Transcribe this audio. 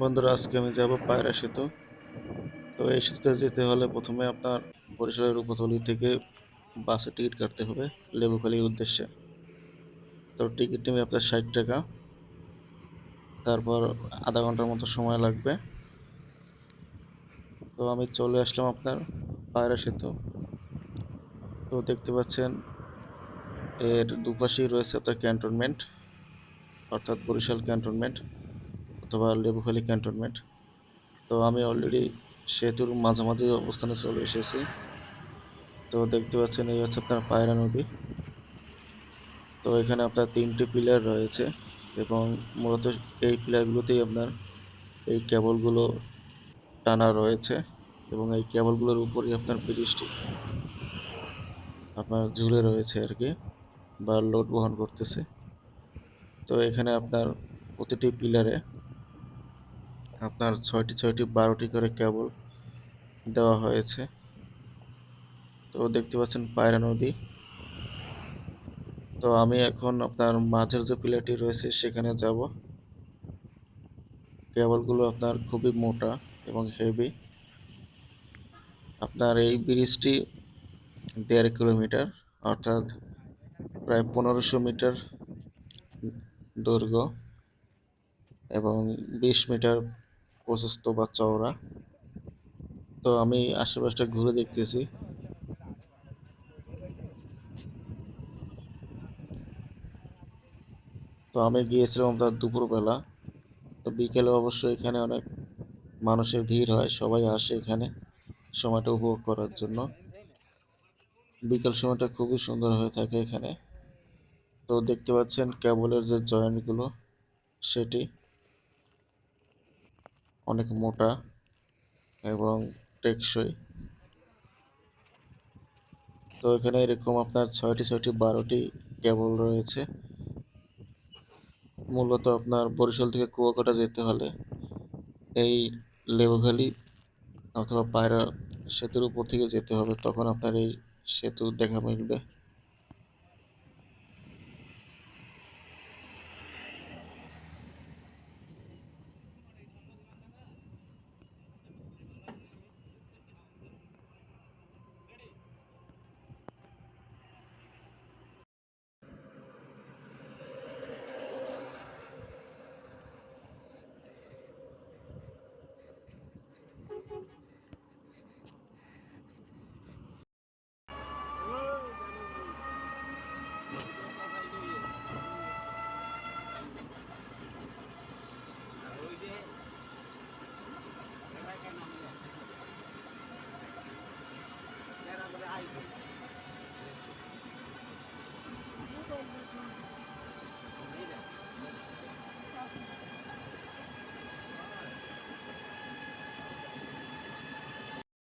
বন্ধুরা, আজকে আমি যাব পায়রা সেতু। তো এই সেতুতে যেতে হলে প্রথমে আপনার বরিশালের উপতলি থেকে বাসে টিকিট কাটতে হবে লেবুখালির উদ্দেশ্যে। তো টিকিট নেবে আপনার ষাট টাকা। তারপর আধা ঘণ্টার মতো সময় লাগবে। তো আমি চলে আসলাম আপনার পায়রা সেতু। তো দেখতে পাচ্ছেন, এর দুপাশেই রয়েছে আপনার ক্যান্টনমেন্ট, অর্থাৎ বরিশাল ক্যান্টনমেন্ট। অথবা লেবুখালী ক্যান্টনমেন্ট। তো আমি অলরেডি সেতুর মাঝামাঝি অবস্থানে চলে এসেছি। তো দেখতে পাচ্ছেন এই হচ্ছে আপনার পায়রা নদী। তো এখানে আপনার তিনটি পিলার রয়েছে এবং মূলত এই পিলারগুলোতেই আপনার এই কেবলগুলো টানা রয়েছে এবং এই কেবলগুলোর উপরই আপনার ব্রিজটি আপনার ঝুলে রয়েছে আর কি বা লোড বহন করতেছে। তো এখানে আপনার প্রতিটি পিলারে আপনার ছয়টি ছয়টি, বারোটি করে কেবল দেওয়া হয়েছে। তো দেখতে পাচ্ছেন পায়রা নদী। তো আমি এখন আপনার মাঝের যে পিলারটি রয়েছে, সেখানে যাব। কেবলগুলো আপনার খুবই মোটা এবং হেভি আপনার এই ব্রিজটি দেড় কিলোমিটার, অর্থাৎ প্রায় পনেরোশো মিটার দৈর্ঘ্য এবং বিশ মিটার প্রশস্ত বা চওড়া তো আমি আশেপাশটা ঘুরে দেখতেছি। তো আমি গিয়েছিলাম আপনার দুপুরবেলা। তো বিকেলে অবশ্য এখানে অনেক মানুষের ভিড় হয়, সবাই আসে এখানে সময়টা উপভোগ করার জন্য। বিকেল সময়টা খুবই সুন্দর হয়ে থাকে এখানে। তো দেখতে পাচ্ছেন কেবলের যে জয়েন্টগুলো, সেটি অনেক মোটা এবং টেকসই। তো এখানে এরকম আপনার ছয়টি ছয়টি, বারোটি কেবল রয়েছে। মূলত আপনার বরিশাল থেকে কুয়াকাটা যেতে হলে এই লেবুখালী অথবা পায়রা সেতুর উপর থেকে যেতে হবে, তখন আপনার এই সেতু দেখা মিলবে।